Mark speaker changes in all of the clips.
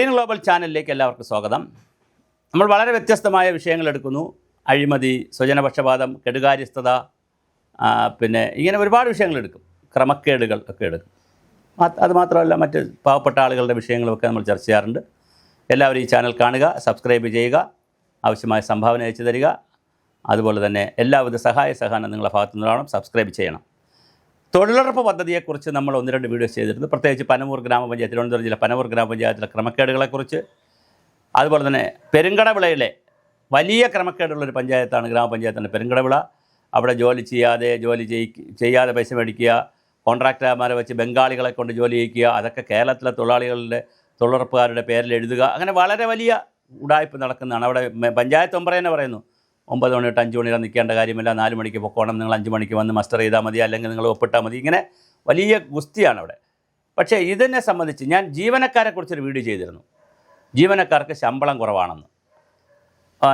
Speaker 1: Green global ചാനലിലേക്ക് എല്ലാവർക്കും സ്വാഗതം. നമ്മൾ വളരെ വ്യത്യസ്തമായ വിഷയങ്ങൾ എടുക്കുന്നു. അഴിമതി സ്വജനപക്ഷപാതം കെടുകാര്യസ്ഥത പിന്നെ ഇങ്ങനെ ഒരുപാട് വിഷയങ്ങൾ എടുക്കും. ക്രമക്കേടുകൾ ഒക്കെ എടുക്കും. അത് മാത്രമല്ല മറ്റ് പാവപ്പെട്ട ആളുകളുടെ വിഷയങ്ങളുമൊക്കെ നമ്മൾ ചർച്ച ചെയ്യാറുണ്ട്. എല്ലാവരും ഈ ചാനൽ കാണുക സബ്സ്ക്രൈബ് ചെയ്യുക ആവശ്യമായ സംഭാവന അയച്ചു തരിക. അതുപോലെ തന്നെ എല്ലാവിധ സഹായ സഹകരണം നിങ്ങളുടെ ഭാഗത്തു നിന്നാവണം സബ്സ്ക്രൈബ് ചെയ്യണം. തൊഴിലുറപ്പ് പദ്ധതിയെക്കുറിച്ച് നമ്മൾ ഒന്ന് രണ്ട് വീഡിയോസ് ചെയ്തിരുന്നു പ്രത്യേകിച്ച് പനമൂർ ഗ്രാമപഞ്ചായത്ത് തിരുവനന്തപുരം ജില്ല പനമൂർ ഗ്രാമപഞ്ചായത്തിലെ ക്രമക്കേടുകളെക്കുറിച്ച്. അതുപോലെ തന്നെ പെരുങ്കടവിളയിലെ വലിയ ക്രമക്കേടുള്ളൊരു പഞ്ചായത്താണ് ഗ്രാമപഞ്ചായത്തിന്റെ പെരുങ്കടവിള. അവിടെ ജോലി ചെയ്യാതെ ജോലി ചെയ്യി ചെയ്യാതെ പൈസ മേടിക്കുക കോൺട്രാക്ടർമാരെ വെച്ച് ബംഗാളികളെ കൊണ്ട് ജോലി ചെയ്യിക്കുക അതൊക്കെ കേരളത്തിലെ തൊഴിലാളികളുടെ തൊഴിലുറപ്പുകാരുടെ പേരിൽ എഴുതുക. അങ്ങനെ വളരെ വലിയ ഉടായ്പ നടക്കുന്നതാണ്. അവിടെ പഞ്ചായത്ത് ഒമ്പറ തന്നെ പറയുന്നു ഒമ്പത് മണി തൊട്ട് അഞ്ച് മണി വരെ നിൽക്കേണ്ട കാര്യമില്ല. നാല് മണിക്ക് പൊക്കോണം. നിങ്ങൾ അഞ്ച് മണിക്ക് വന്ന് മസ്റ്റർ ചെയ്താൽ മതി. അല്ലെങ്കിൽ നിങ്ങൾ ഒപ്പിട്ടാൽ മതി. ഇങ്ങനെ വലിയ ഗുസ്തിയാണ് അവിടെ പക്ഷേ ഇതിനെ സംബന്ധിച്ച് ഞാൻ ജീവനക്കാരെക്കുറിച്ചൊരു വീഡിയോ ചെയ്തിരുന്നു. ജീവനക്കാർക്ക് ശമ്പളം കുറവാണെന്ന്.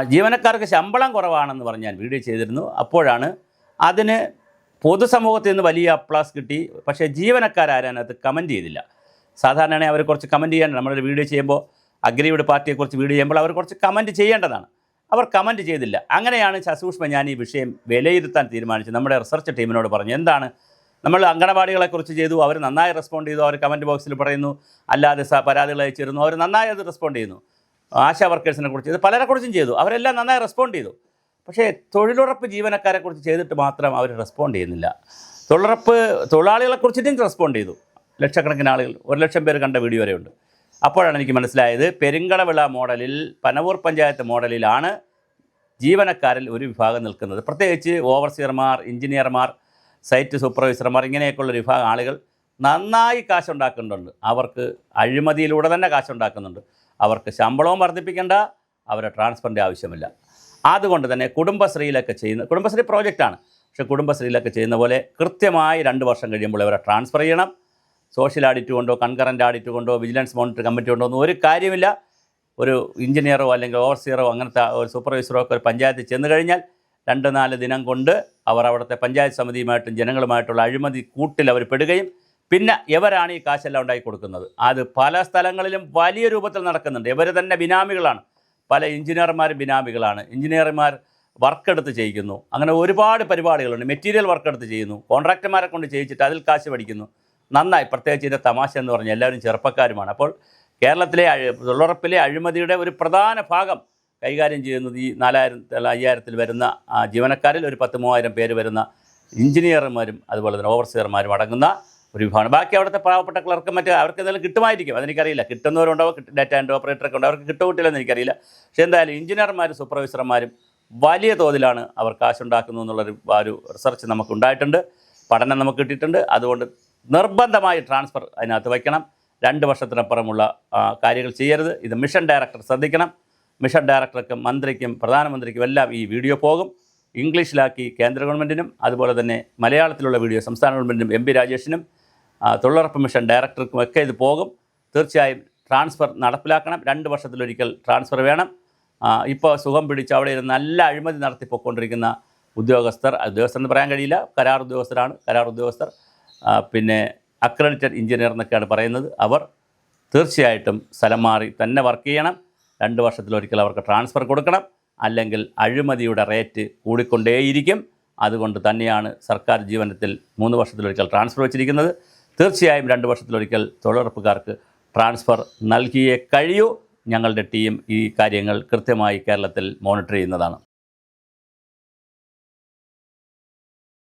Speaker 1: ജീവനക്കാർക്ക് ശമ്പളം കുറവാണെന്ന് പറഞ്ഞ് ഞാൻ വീഡിയോ ചെയ്തിരുന്നു. അപ്പോഴാണ് അതിന് പൊതുസമൂഹത്തിൽ നിന്ന് വലിയ അപ്ലാസ് കിട്ടി. പക്ഷേ ജീവനക്കാരും കമന്റ് ചെയ്തില്ല. സാധാരണയാണെങ്കിൽ അവർ കുറച്ച് കമന്റ് ചെയ്യാൻ നമ്മളൊരു വീഡിയോ ചെയ്യുമ്പോൾ അഗ്രിയുടെ പാർട്ടിയെക്കുറിച്ച് വീഡിയോ ചെയ്യുമ്പോൾ അവർ കുറച്ച് കമന്റ് ചെയ്യേണ്ടതാണ്. അവർ കമന്റ് ചെയ്തില്ല. അങ്ങനെയാണ് സസൂക്ഷ്മ ഞാൻ ഈ വിഷയം വിലയിരുത്താൻ തീരുമാനിച്ചത്. നമ്മുടെ റിസർച്ച് ടീമിനോട് പറഞ്ഞു എന്താണ്? നമ്മൾ അങ്കണവാടികളെക്കുറിച്ച് ചെയ്തു അവർ നന്നായി റെസ്പോണ്ട് ചെയ്തു അവർ കമന്റ് ബോക്സിൽ പറയുന്നു. അല്ലാതെ പരാതികൾ അയച്ചിരുന്നു അവർ നന്നായി അത് റെസ്പോണ്ട് ചെയ്യുന്നു. ആശാ വർക്കേഴ്സിനെ കുറിച്ച് ഇത് പലരെക്കുറിച്ചും ചെയ്തു അവരെല്ലാം നന്നായി റെസ്പോണ്ട് ചെയ്തു. പക്ഷേ തൊഴിലുറപ്പ് ജീവനക്കാരെ കുറിച്ച് ചെയ്തിട്ട് മാത്രം അവർ റെസ്പോണ്ട് ചെയ്യുന്നില്ല. തൊഴിലുറപ്പ് തൊഴിലാളികളെക്കുറിച്ചിട്ടും റെസ്പോണ്ട് ചെയ്തു. ലക്ഷക്കണക്കിന് ആളുകൾ ഒരു ലക്ഷം പേര് കണ്ട വീഡിയോ വരെയുണ്ട്. അപ്പോഴാണ് എനിക്ക് മനസ്സിലായത് പെരിങ്കടവിള മോഡലിൽ പനവൂർ പഞ്ചായത്ത് മോഡലിലാണ് ജീവനക്കാരിൽ ഒരു വിഭാഗം നിൽക്കുന്നത്. പ്രത്യേകിച്ച് ഓവർസിയർമാർ എഞ്ചിനീയർമാർ സൈറ്റ് സൂപ്പർവൈസർമാർ ഇങ്ങനെയൊക്കെയുള്ള ഒരു വിഭാഗം ആളുകൾ നന്നായി കാശുണ്ടാക്കുന്നുണ്ട്. അവർക്ക് അഴിമതിയിലൂടെ തന്നെ കാശുണ്ടാക്കുന്നുണ്ട്. അവർക്ക് ശമ്പളവും വർദ്ധിപ്പിക്കേണ്ട അവരെ ട്രാൻസ്ഫറിന്റെ ആവശ്യമില്ല. അതുകൊണ്ട് തന്നെ കുടുംബശ്രീയിലൊക്കെ ചെയ്യുന്ന കുടുംബശ്രീ പ്രോജക്റ്റാണ്. പക്ഷേ കുടുംബശ്രീയിലൊക്കെ ചെയ്യുന്ന പോലെ കൃത്യമായി രണ്ട് വർഷം കഴിയുമ്പോൾ അവരെ ട്രാൻസ്ഫർ ചെയ്യണം. സോഷ്യൽ ആഡിറ്റ് കൊണ്ടോ കൺകറന്റ് ആഡിറ്റ് കൊണ്ടോ വിജിലൻസ് മോണിറ്റർ കമ്മിറ്റി കൊണ്ടോ ഒന്നും ഒരു കാര്യമില്ല. ഒരു എഞ്ചിനീയറോ അല്ലെങ്കിൽ ഓവർസിയറോ അങ്ങനത്തെ ഒരു സൂപ്പർവൈസറോ ഒക്കെ ഒരു പഞ്ചായത്തിൽ ചെന്ന് കഴിഞ്ഞാൽ രണ്ട് നാല് ദിനം കൊണ്ട് അവർ അവിടുത്തെ പഞ്ചായത്ത് സമിതിയുമായിട്ടും ജനങ്ങളുമായിട്ടുള്ള അഴിമതി കൂട്ടിൽ അവർ പെടുകയും പിന്നെ എവരാണ് ഈ കാശെല്ലാം ഉണ്ടാക്കി കൊടുക്കുന്നത്? അത് പല സ്ഥലങ്ങളിലും വലിയ രൂപത്തിൽ നടക്കുന്നുണ്ട്. ഇവർ തന്നെ ബിനാമികളാണ്. പല എഞ്ചിനീയർമാരും ബിനാമികളാണ്. എഞ്ചിനീയർമാർ വർക്ക് എടുത്ത് ചെയ്യിക്കുന്നു. അങ്ങനെ ഒരുപാട് പരിപാടികളുണ്ട്. മെറ്റീരിയൽ വർക്ക് എടുത്ത് ചെയ്യുന്നു. കോൺട്രാക്ടർമാരെ കൊണ്ട് ചെയ്യിച്ചിട്ട് അതിൽ കാശ് പഠിക്കുന്നു നന്നായി പ്രത്യേകിച്ച് ഇതിന്റെ തമാശ എന്ന് പറഞ്ഞാൽ എല്ലാവരും ചെറുപ്പക്കാരുമാണ്. അപ്പോൾ കേരളത്തിലെ തൊഴിലുറപ്പിലെ അഴിമതിയുടെ ഒരു പ്രധാന ഭാഗം കൈകാര്യം ചെയ്യുന്നത് ഈ നാലായിരം അയ്യായിരത്തിൽ വരുന്ന ജീവനക്കാരിൽ ഒരു പത്ത് മൂവായിരം പേര് വരുന്ന എഞ്ചിനീയർമാരും അതുപോലെ തന്നെ ഓവർസിയർമാരും അടങ്ങുന്ന ഒരു വിഭാഗമാണ് ബാക്കി അവിടുത്തെ പാവപ്പെട്ട ക്ലർക്ക് മറ്റ് അവർക്ക് എന്തെങ്കിലും കിട്ടുമായിരിക്കും. അതെനിക്കറിയില്ല. കിട്ടുന്നവരുണ്ടോ ഡാറ്റ ആൻഡ് ഓപ്പറേറ്ററൊക്കെ ഉണ്ടോ അവർക്ക് കിട്ടുമോ കിട്ടില്ലെന്ന് എനിക്കറിയില്ല. പക്ഷേ എന്തായാലും എഞ്ചിനീയർമാരും സൂപ്പർവൈസർമാരും വലിയ തോതിലാണ് അവർ കാശുണ്ടാക്കുന്നു എന്നുള്ളൊരു ഒരു റിസർച്ച് നമുക്കുണ്ടായിട്ടുണ്ട്. പഠനം നമുക്ക് കിട്ടിയിട്ടുണ്ട്. അതുകൊണ്ട് നിർബന്ധമായി ട്രാൻസ്ഫർ അതിനകത്ത് വയ്ക്കണം. രണ്ട് വർഷത്തിനപ്പുറമുള്ള കാര്യങ്ങൾ ചെയ്യരുത്. ഇത് മിഷൻ ഡയറക്ടർ ശ്രദ്ധിക്കണം. മിഷൻ ഡയറക്ടർക്കും മന്ത്രിക്കും പ്രധാനമന്ത്രിക്കും എല്ലാം ഈ വീഡിയോ പോകും. ഇംഗ്ലീഷിലാക്കി കേന്ദ്ര ഗവൺമെന്റിനും അതുപോലെ തന്നെ മലയാളത്തിലുള്ള വീഡിയോ സംസ്ഥാന ഗവൺമെന്റിനും എം പി രാജേഷിനും തൊഴിലുറപ്പ് മിഷൻ ഡയറക്ടർക്കും ഒക്കെ ഇത് പോകും. തീർച്ചയായും ട്രാൻസ്ഫർ നടപ്പിലാക്കണം. രണ്ട് വർഷത്തിലൊരിക്കൽ ട്രാൻസ്ഫർ വേണം. ഇപ്പോൾ സുഖം പിടിച്ച് അവിടെ ഇരുന്ന് നല്ല അഴിമതി നടത്തി പൊയ്ക്കൊണ്ടിരിക്കുന്ന ഉദ്യോഗസ്ഥർ ഉദ്യോഗസ്ഥർ എന്ന് പറയാൻ കഴിയില്ല. കരാർ ഉദ്യോഗസ്ഥരാണ്. കരാർ ഉദ്യോഗസ്ഥർ പിന്നെ അക്രഡിറ്റഡ് എഞ്ചിനീയർ എന്നൊക്കെയാണ് പറയുന്നത്. അവർ തീർച്ചയായിട്ടും സ്ഥലം മാറി തന്നെ വർക്ക് ചെയ്യണം. രണ്ട് വർഷത്തിലൊരിക്കൽ അവർക്ക് ട്രാൻസ്ഫർ കൊടുക്കണം. അല്ലെങ്കിൽ അഴിമതിയുടെ റേറ്റ് കൂടിക്കൊണ്ടേയിരിക്കും. അതുകൊണ്ട് തന്നെയാണ് സർക്കാർ ജീവനത്തിൽ മൂന്ന് വർഷത്തിലൊരിക്കൽ ട്രാൻസ്ഫർ വെച്ചിരിക്കുന്നത്. തീർച്ചയായും രണ്ട് വർഷത്തിലൊരിക്കൽ തൊഴിലുറപ്പുകാർക്ക് ട്രാൻസ്ഫർ നൽകിയേ കഴിയൂ. ഞങ്ങളുടെ ടീം ഈ കാര്യങ്ങൾ കൃത്യമായി കേരളത്തിൽ മോണിറ്റർ ചെയ്യുന്നതാണ്.